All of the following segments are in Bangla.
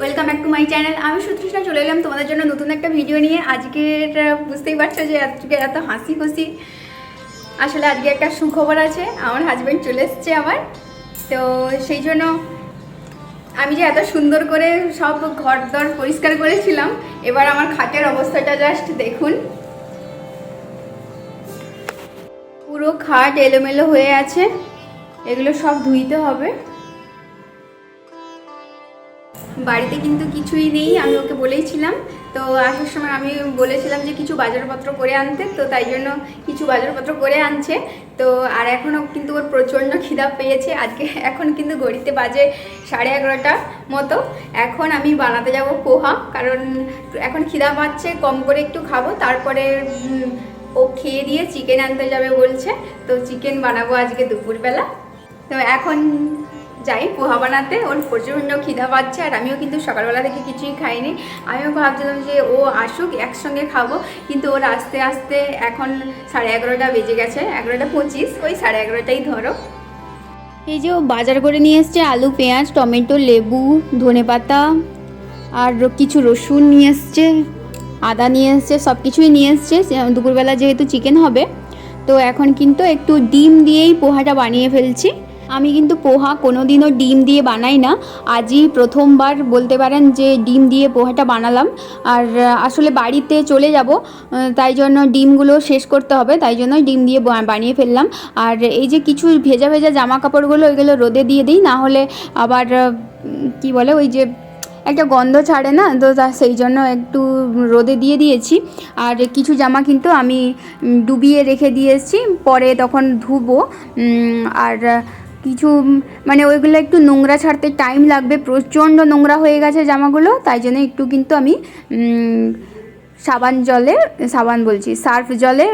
Welcome back to my channel আমি সুতৃষ্ণা, চলে এলাম তোমাদের জন্য নতুন একটা ভিডিও নিয়ে। আজকের বুঝতেই পারছ যে আজকে এত হাসি খুশি আসলে আজকে একটা সুখবর আছে, আমার হাজব্যান্ড চলে এসছে আমার তো সেই জন্য আমি যে এত সুন্দর করে সব ঘর দর পরিষ্কার করেছিলাম, এবার আমার খাটের অবস্থাটা জাস্ট দেখুন। পুরো খাট এলোমেলো হয়ে আছে। এগুলো সব ধুইতে হবে। বাড়িতে কিন্তু কিছুই নেই, আমি ওকে বলেইছিলাম। তো আসার সময় আমি বলেছিলাম যে কিছু বাজারপত্র করে আনতে, তো তাই জন্য কিছু বাজারপত্র করে আনছে। তো আর এখনও কিন্তু ওর প্রচণ্ড খিদা পেয়েছে। আজকে এখন কিন্তু ঘড়িতে বাজে সাড়ে এগারোটা মতো। এখন আমি বানাতে যাব পোহা, কারণ এখন খিদা পাচ্ছে, কম করে একটু খাব। তারপরে ও খেয়ে দিয়ে চিকেন আনতে যাবে বলছে। তো চিকেন বানাবো আজকে দুপুরবেলা। তো এখন যাই, পোহা বানাতে, ওর প্রচণ্ড খিদা পাচ্ছে, আর আমিও কিন্তু সকালবেলা থেকে কিছুই খাইনি। আমিও ভাবছিলাম যে ও আসুক, একসঙ্গে খাব, কিন্তু ওর আস্তে আস্তে এখন সাড়ে এগারোটা বেজে গেছে, এগারোটা পঁচিশ, ওই সাড়ে এগারোটাই ধরো। এই যে ও বাজার করে নিয়ে এসছে আলু, পেঁয়াজ, টমেটো, লেবু ধনেপাতা আর কিছু রসুন নিয়ে এসছে, আদা নিয়ে এসছে সব কিছুই নিয়ে এসছে। দুপুরবেলা যেহেতু চিকেন হবে, তো এখন কিন্তু একটু ডিম দিয়েই পোহাটা বানিয়ে ফেলছি। আমি কিন্তু পোহা কোনো দিনও ডিম দিয়ে বানাই না। আজই প্রথমবার বলতে পারেন যে ডিম দিয়ে পোহাটা বানালাম। আর আসলে বাড়িতে চলে যাব তাই জন্য ডিমগুলো শেষ করতে হবে, তাই জন্য ডিম দিয়ে বানিয়ে ফেললাম। আর এই যে কিছু ভেজা ভেজা জামা কাপড়গুলো ওইগুলো রোদে দিয়ে দিই, না হলে আবার কি বলে, ওই যে একটা গন্ধ ছাড়ে না, তো তা সেই জন্য একটু রোদে দিয়ে দিয়েছি। আর কিছু জামা কিন্তু আমি ডুবিয়ে রেখে দিয়েছি, পরে তখন ধুবো। আর কিছু মানে ওইগুলো একটু নোংরা ছাড়তে টাইম লাগবে, প্রচণ্ড নোংরা হয়ে গেছে জামাগুলো, তাই জন্য একটু কিন্তু আমি সাবান জলে, সাবান বলছি, সার্ফ জলে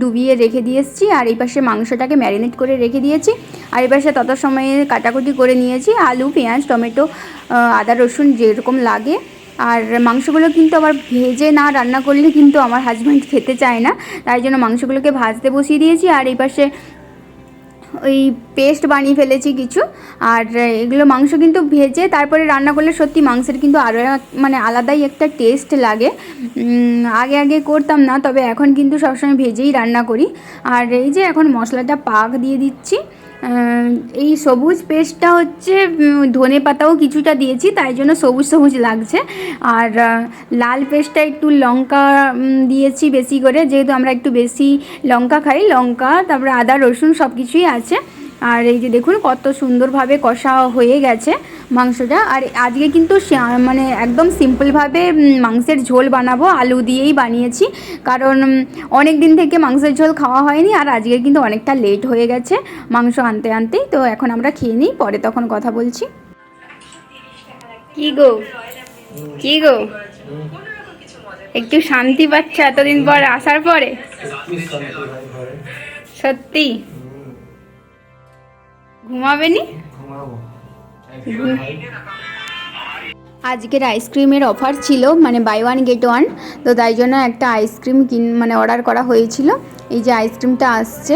ডুবিয়ে রেখে দিয়ে এসেছি, আর এই পাশে মাংসটাকে ম্যারিনেট করে রেখে দিয়েছি, আর এই পাশে তত সময়ে কাটাকুটি করে নিয়েছি, আলু, পেঁয়াজ, টমেটো আদা, রসুন যেরকম লাগে, আর মাংসগুলো কিন্তু আবার ভেজে না রান্না করলে কিন্তু আমার হাজব্যান্ড খেতে চায় না, তাই জন্য মাংসগুলোকে ভাজতে বসিয়ে দিয়েছি, আর এই পাশে ওই পেস্ট বানিয়ে ফেলেছি কিছু। আর এগুলো মাংস কিন্তু ভেজে তারপরে রান্না করলে সত্যি মাংসের কিন্তু আরও মানে আলাদাই একটা টেস্ট লাগে। আগে আগে করতাম না, তবে এখন কিন্তু সবসময় ভেজেই রান্না করি। আর এই যে এখন মশলাটা পাক দিয়ে দিচ্ছি। এই সবুজ পেস্টটা হচ্ছে ধনে পাতাও কিছুটা দিয়েছি, তাই জন্য সবুজ সবুজ লাগছে। আর লাল পেস্টটা একটু লঙ্কা দিয়েছি বেশি করে, যেহেতু আমরা একটু বেশি লঙ্কা খাই, লঙ্কা, তারপরে আদা, রসুন সব কিছুই আছে। আর এই যে দেখুন কত সুন্দরভাবে কষা হয়ে গেছে মাংসটা। আর আজকে কিন্তু সা- মানে একদম সিম্পলভাবে মাংসের ঝোল বানাবো আলু দিয়েই বানিয়েছি। কারণ অনেক দিন থেকে মাংসের ঝোল খাওয়া হয়নি আর আজকে কিন্তু অনেকটা লেট হয়ে গেছে মাংস আনতে আনতেই। তো এখন আমরা খেয়ে নিই পরে তখন কথা বলছি। কি গো? কি গো? একটু শান্তি পাচ্ছে এতদিন পর আসার পরে? সত্যি? ঘুমাবে নি আজকের আইসক্রিমের অফার ছিল মানে বাই ওয়ান গেট ওয়ান তো তাই জন্য একটা আইসক্রিম কিন মানে অর্ডার করা হয়েছিল। এই যে আইসক্রিমটা আসছে,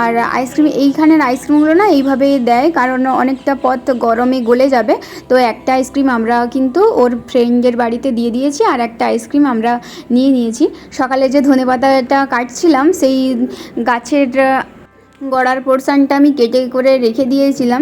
আর আইসক্রিম, এইখানের আইসক্রিমগুলো না এইভাবেই দেয়, কারণ অনেকটা পথ গরমে গলে যাবে। তো একটা আইসক্রিম আমরা কিন্তু ওর ফ্রেন্ডের বাড়িতে দিয়ে দিয়েছি, আর একটা আইসক্রিম আমরা নিয়ে নিয়েছি। সকালে যে ধনেপাতাটা কাটছিলাম, সেই গাছের গড়ার পোর্শনটা আমি কেটে করে রেখে দিয়েছিলাম।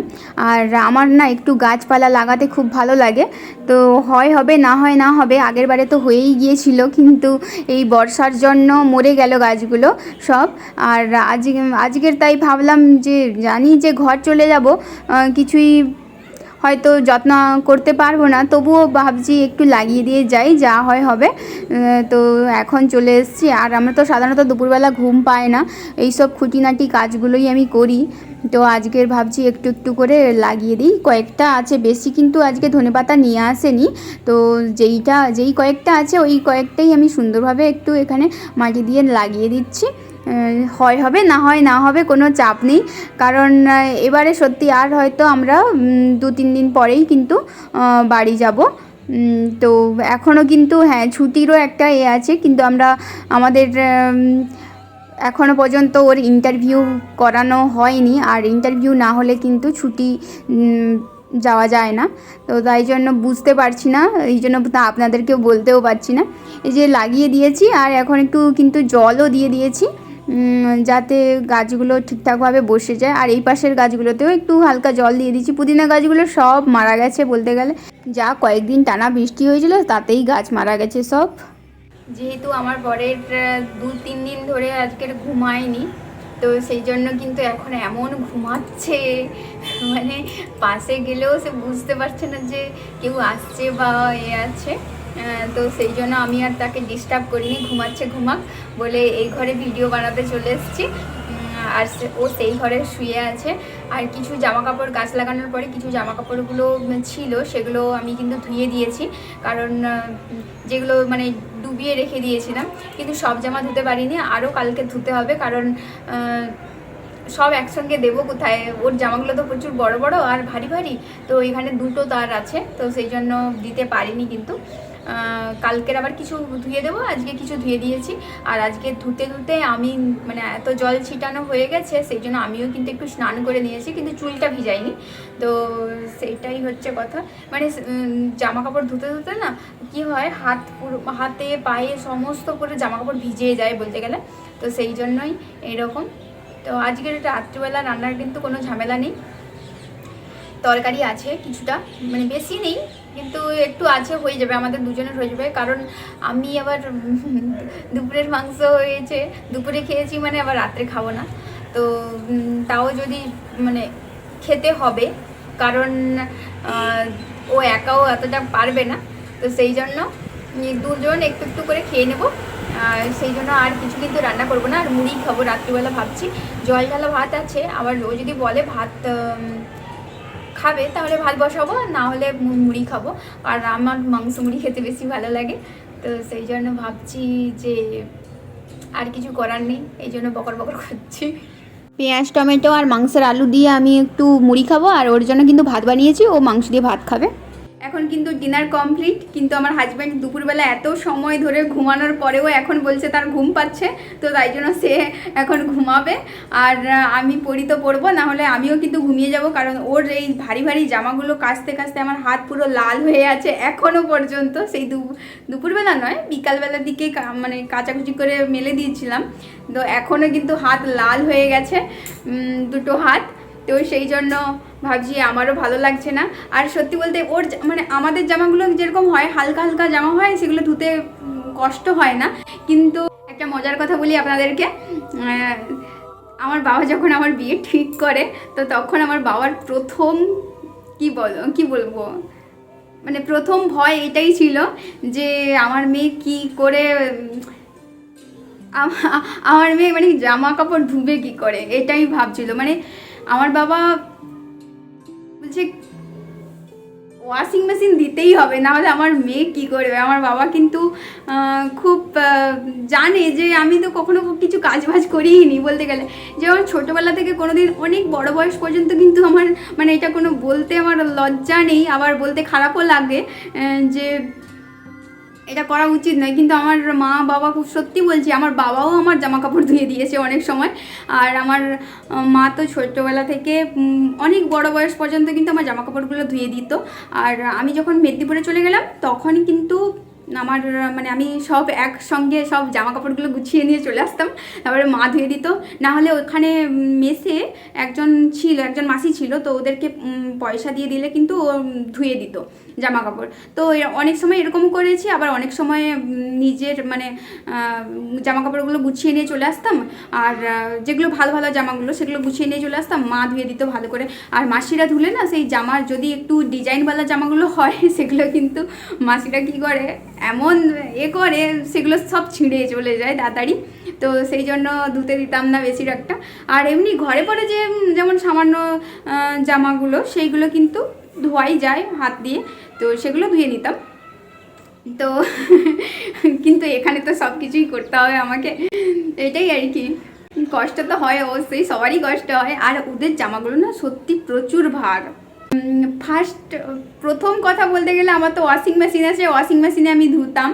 আর আমার না একটু গাছপালা লাগাতে খুব ভালো লাগে। তো হয় হবে, না হয় না হবে, আগের বারে তো হয়েই গিয়েছিল, কিন্তু এই বর্ষার জন্য মরে গেল গাছগুলো সব। আর আজ, আজকের তাই ভাবলাম যে জানি যে ঘর চলে যাব কিছুই হয়তো যত্ন করতে পারব না, তবুও ভাবছি একটু লাগিয়ে দিয়ে যাই, যা হয় হবে। তো এখন চলে এসেছি। আর আমরা তো সাধারণত দুপুরবেলা ঘুম পায় না। এইসব খুঁটিনাটি কাজগুলোই আমি করি। তো আজকের ভাবছি একটু একটু করে লাগিয়ে দিই। কয়েকটা আছে বেশি, কিন্তু আজকে ধনেপাতা নিয়ে আসেনি। তো যেইটা, যেই কয়েকটা আছে, ওই কয়েকটাই আমি সুন্দরভাবে একটু এখানে মাটি দিয়ে লাগিয়ে দিচ্ছি। হয় হবে, না হয় না হবে কোনো চাপ নেই। কারণ এবারে সত্যি আর হয়তো আমরা দু তিন দিন পরেই কিন্তু বাড়ি যাব। তো এখনও কিন্তু হ্যাঁ ছুটিরও একটা এ আছে, কিন্তু আমরা, আমাদের এখনও পর্যন্ত ওর ইন্টারভিউ করানো হয়নি। আর ইন্টারভিউ না হলে কিন্তু ছুটি যাওয়া যায় না। তো তাই জন্য বুঝতে পারছি না, এই জন্য আপনাদেরকেও বলতেও পারছি না। এই যে লাগিয়ে দিয়েছি, আর এখন একটু কিন্তু জলও দিয়ে দিয়েছি। যাতে গাছগুলো ঠিকঠাকভাবে বসে যায়। আর এই পাশের গাছগুলোতেও একটু হালকা জল দিয়ে দিচ্ছি। পুদিনা গাছগুলো সব মারা গেছে বলতে গেলে। যা কয়েকদিন টানা বৃষ্টি হয়েছিল, তাতেই গাছ মারা গেছে সব। যেহেতু আমার বরের দু তিন দিন ধরে আজকের ঘুমায়নি, তো সেই জন্য কিন্তু এখন এমন ঘুমাচ্ছে। মানে পাশে গেলেও সে বুঝতে পারছে না যে কেউ আসছে বা এ আছে। তো সেই জন্য আমি আর তাকে ডিস্টার্ব করিনি, ঘুমাচ্ছে ঘুমাক বলে এই ঘরে ভিডিও বানাতে চলে এসেছি। আর ও সেই ঘরে শুয়ে আছে। আর কিছু জামা কাপড় গাছ লাগানোর পরে কিছু জামা কাপড়গুলো ছিল, সেগুলো আমি কিন্তু ধুয়ে দিয়েছি। কারণ যেগুলো মানে ডুবিয়ে রেখে দিয়েছিলাম, কিন্তু সব জামা ধুতে পারিনি। আরও কালকে ধুতে হবে, কারণ সব একসঙ্গে দেবো কোথায়? ওর জামাগুলো তো প্রচুর বড় বড় আর ভারী ভারী, তো এখানে দুটো তার আছে, তো সেই জন্য দিতে পারিনি কিন্তু। কালকের আবার কিছু ধুয়ে দেবো, আজকে কিছু ধুয়ে দিয়েছি। আর আজকে ধুতে ধুতে আমি মানে এত জল ছিটানো হয়ে গেছে, সেই জন্য আমিও কিন্তু একটু স্নান করে নিয়েছি, কিন্তু চুলটা ভিজাইনি। তো সেটাই হচ্ছে কথা। মানে জামা কাপড় ধুতে ধুতে না, কি হয়, হাত পুরো, হাতে, পায়ে সমস্ত করে জামা কাপড় ভিজিয়ে যায় বলতে গেলে। তো সেই জন্যই এরকম। তো আজকের রাত্রিবেলা রান্নার কিন্তু কোনো ঝামেলা নেই। তরকারি আছে কিছুটা মানে বেশি নেই, কিন্তু একটু আছে, হয়ে যাবে, আমাদের দুজনের হয়ে যাবে। কারণ আমি আবার দুপুরের মাংস হয়েছে, দুপুরে খেয়েছি মানে আবার রাত্রে খাব না। তো তাও যদি মানে খেতে হবে, কারণ ও একাও এতটা পারবে না। তো সেই জন্য দুজন একটু একটু করে খেয়ে নেব। সেই জন্য আর কিছু কিন্তু রান্না করব না, আর মুড়ি খাব, রাত্রিবেলা ভাবছি। জল ঢালা ভাত আছে, আবার ও যদি বলে ভাত খাবে, তাহলে ভাত বসাবো আর না হলে মুড়ি খাব। আর আমার মাংস মুড়ি খেতে বেশি ভালো লাগে। তো সেই জন্য ভাবছি যে আর কিছু করার নেই, এই জন্য বকর বকর করছি পেঁয়াজ, টমেটো আর মাংসের আলু দিয়ে আমি একটু মুড়ি খাব, আর ওর জন্য কিন্তু ভাত বানিয়েছি, ও মাংস দিয়ে ভাত খাবে। এখন কিন্তু ডিনার কমপ্লিট কিন্তু আমার হাজব্যান্ড দুপুরবেলা এত সময় ধরে ঘুমানোর পরেও এখন বলছে তার ঘুম পাচ্ছে, তো তাই জন্য সে এখন ঘুমাবে। আর আমি পড়ি তো পড়ব নাহলে আমিও কিন্তু ঘুমিয়ে যাব, কারণ ওর এই ভারী ভারী জামাগুলো কাচতে কাচতে আমার হাত পুরো লাল হয়ে আছে এখনও পর্যন্ত। সেই দুপুরবেলা নয়, বিকালবেলার দিকে মানে কাচাকুচি করে মেলে দিয়েছিলাম। তো এখনও কিন্তু হাত লাল হয়ে গেছে দুটো হাত। তো সেই জন্য ভাবছি আমারও ভালো লাগছে না। আর সত্যি বলতে ওর মানে আমাদের জামাগুলো যেরকম হয়, হালকা হালকা জামা হয়, সেগুলো ধুতে কষ্ট হয় না। কিন্তু একটা মজার কথা বলি আপনাদেরকে। আমার বাবা যখন আমার বিয়ে ঠিক করে, তো তখন আমার বাবার প্রথম, কি বল, কি বলব? মানে প্রথম ভয় এটাই ছিল যে আমার মেয়ে কি করে আমার মেয়ে মানে জামা কাপড় ধুবে কি করে, এটাই ভাবছিল। মানে আমার বাবা বলছে ওয়াশিং মেশিন দিতেই হবে না হলে আমার মেয়ে কি করবে? আমার বাবা কিন্তু খুব জানে যে আমি তো কখনো কিছু কাজ বাজ করিই নি বলতে গেলে। যেমন ছোটোবেলা থেকে কোনো দিন অনেক বড় বয়স পর্যন্ত কিন্তু আমার মানে এটা কোনো বলতে আমার লজ্জা নেই, আবার বলতে খারাপও লাগে যে এটা করা উচিত নয়, কিন্তু আমার মা বাবা খুব সত্যি বলছি, আমার বাবাও আমার জামা কাপড় ধুয়ে দিয়েছে অনেক সময়। আর আমার মা তো ছোট্টবেলা থেকে অনেক বড় বয়স পর্যন্ত কিন্তু আমার জামা কাপড়গুলো ধুয়ে দিত। আর আমি যখন মেদিনীপুরে চলে গেলাম, তখন কিন্তু আমার মানে আমি সব একসঙ্গে সব জামা কাপড়গুলো গুছিয়ে নিয়ে চলে আসতাম। তারপরে মা ধুয়ে দিত। না হলে ওখানে মেসে একজন ছিল, একজন মাসি ছিল, তো ওদেরকে পয়সা দিয়ে দিলে কিন্তু ও ধুয়ে দিত জামা কাপড় তো অনেক সময় এরকম করেছি, আবার অনেক সময় নিজের মানে জামা কাপড়গুলো গুছিয়ে নিয়ে চলে আসতাম। আর যেগুলো ভালো ভালো জামাগুলো, সেগুলো গুছিয়ে নিয়ে চলে আসতাম। মা ধুয়ে দিত ভালো করে। আর মাসিরা ধুলে না, সেই জামার যদি একটু ডিজাইনওয়ালা জামাগুলো হয়, সেগুলো কিন্তু মাসিরা কী করে? এমন এ করে, সেগুলো সব ছিঁড়ে চলে যায় তাড়াতাড়ি। তো সেই জন্য ধুতে দিতাম না বেশির একটা আর এমনি ঘরে পরে যে যেমন সামান্য জামাগুলো, সেইগুলো কিন্তু ধোয়াই যায় হাত দিয়ে। তো সেগুলো ধুয়ে নিতাম। তো কিন্তু এখানে তো সব কিছুই করতে হবে আমাকে। এটাই আর কি। কষ্ট তো হয় অবশ্যই, সবারই কষ্ট হয়। আর ওদের জামাগুলো না সত্যি প্রচুর ভার। ফার্স্ট প্রথম কথা বলতে গেলে আমার তো ওয়াশিং মেশিন আছে ওয়াশিং মেশিনে আমি ধুতাম।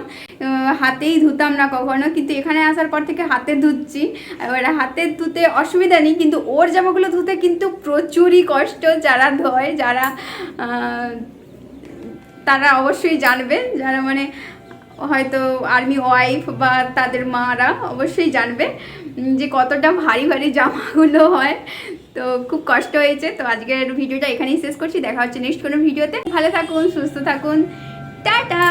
হাতেই ধুতাম না কখনো, কিন্তু এখানে আসার পর থেকে হাতে ধুচ্ছি। এবার হাতে ধুতে অসুবিধা নেই, কিন্তু ওর জামাগুলো ধুতে কিন্তু প্রচুরই কষ্ট। যারা ধোয়, যারা তারা অবশ্যই জানবে। যারা মানে হয়তো আর্মি ওয়াইফ বা তাদের মারা অবশ্যই জানবে যে কতটা ভারী ভারী জামাগুলো হয়। তো খুব কষ্ট হয়েছে। তো আজকের ভিডিওটা এখানেই শেষ করছি। দেখা হচ্ছে নেক্সট কোনো ভিডিওতে। ভালো থাকুন, সুস্থ থাকুন। টাটা!